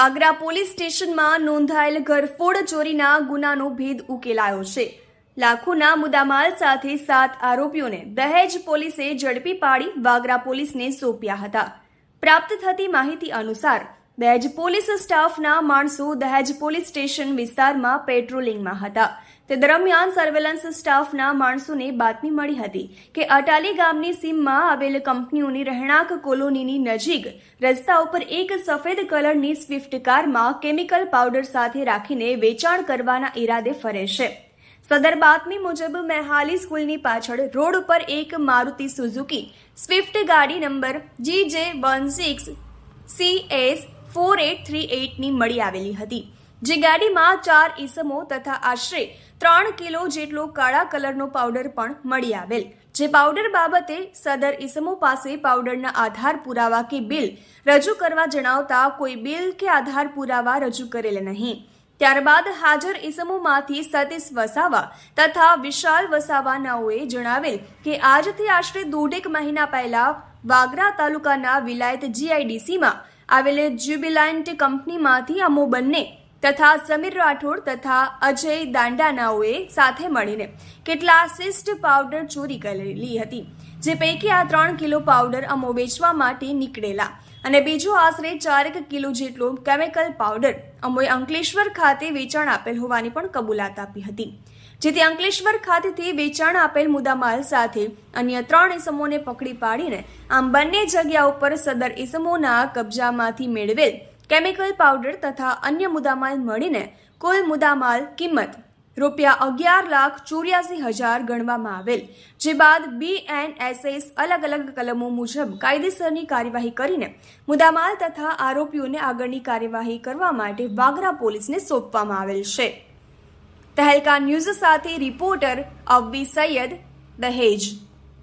Vagra police સ્ટેશનમાં નોંધાયેલ ઘરફોડ ચોરીના ગુનાનો ભેદ ઉકેલાયો છે. લાખોના મુદ્દામાલ સાથે સાત આરોપીઓને દહેજ પોલીસે ઝડપી પાડી વાગરા પોલીસને સોંપ્યા હતા. પ્રાપ્ત થતી માહિતી અનુસાર દહેજ પોલીસ સ્ટાફના માણસો દહેજ પોલીસ સ્ટેશન વિસ્તારમાં પેટ્રોલિંગમાં હતા. તે દરમિયાન સર્વેલન્સ સ્ટાફના માણસોને બાતમી મળી હતી કે અટાલી ગામની સીમમાં આવેલ કંપનીઓની રહેણાંક કોલોનીની નજીક રસ્તા ઉપર એક સફેદ કલરની સ્વિફ્ટ કારમાં કેમિકલ પાવડર સાથે રાખીને વેચાણ કરવાના ઈરાદે ફરે છે. સદર બાતમી મુજબ મેહાલી સ્કૂલની પાછળ રોડ ઉપર એક મારુતિ સુઝુકી સ્વિફ્ટ ગાડી number G J one six C S four eight three એટની મળી આવેલી હતી, જે ગાડીમાં ચાર ઈસમો તથા આશરે ત્રણ કિલો જેટલો કાળા કલરનો પાવડર પણ મળી આવેલ. જે પાવડર બાબતે સદર ઈસમો પાસે પાવડરના આધાર પુરાવા કે બિલ રજૂ કરવા જણાવતા કોઈ બિલ કે આધાર પુરાવા રજૂ કરેલ નહીં. ત્યારબાદ હાજર ઈસમોમાંથી સતીશ વસાવા તથા વિશાલ વસાવાનાઓએ જણાવેલ કે આજથી આશરે દોઢેક મહિના પહેલા વાગરા તાલુકાના વિલાયત જીઆઈડીસીમાં આવેલ જ્યુબિલાન્ટ કંપનીમાંથી અમો બંને તથા સમીર રાઠોડ તથા અજય દાંડાનાઓએ સાથે મળીને કેટલા સિસ્ટ પાવડર ચોરી કરેલી હતી, જે પૈકી આ ત્રણ કિલો પાવડર અમો વેચવા માટે નીકળેલા અને બીજો આશરે ચારેક કિલો જેટલો કેમિકલ પાવડર અમોએ અંકલેશ્વર ખાતે વેચાણ આપેલ હોવાની પણ કબૂલાત આપી હતી. જેથી અંકલેશ્વર ખાતેથી વેચાણ આપેલ મુદ્દામાલ સાથે અન્ય ત્રણ ઇસમોને પકડી પાડીને આમ બંને જગ્યા ઉપર સદર ઇસમોના કબજામાંથી મેળવેલ કેમિકલ પાવડર તથા અન્ય મુદ્દામાલ મળીને કુલ મુદ્દામાલ કિંમત રૂપિયા અગિયાર લાખ ચોર્યાસી હજાર ગણવામાં આવેલ, જે બાદ બીએનએસએસ અલગ અલગ કલમો મુજબ કાયદેસરની કાર્યવાહી કરીને મુદ્દામાલ તથા આરોપીઓને આગળની કાર્યવાહી કરવા માટે વાગરા પોલીસને સોંપવામાં આવેલ છે. તહેલકા ન્યૂઝ સાથે રિપોર્ટર અવ્વી સૈયદ દહેજ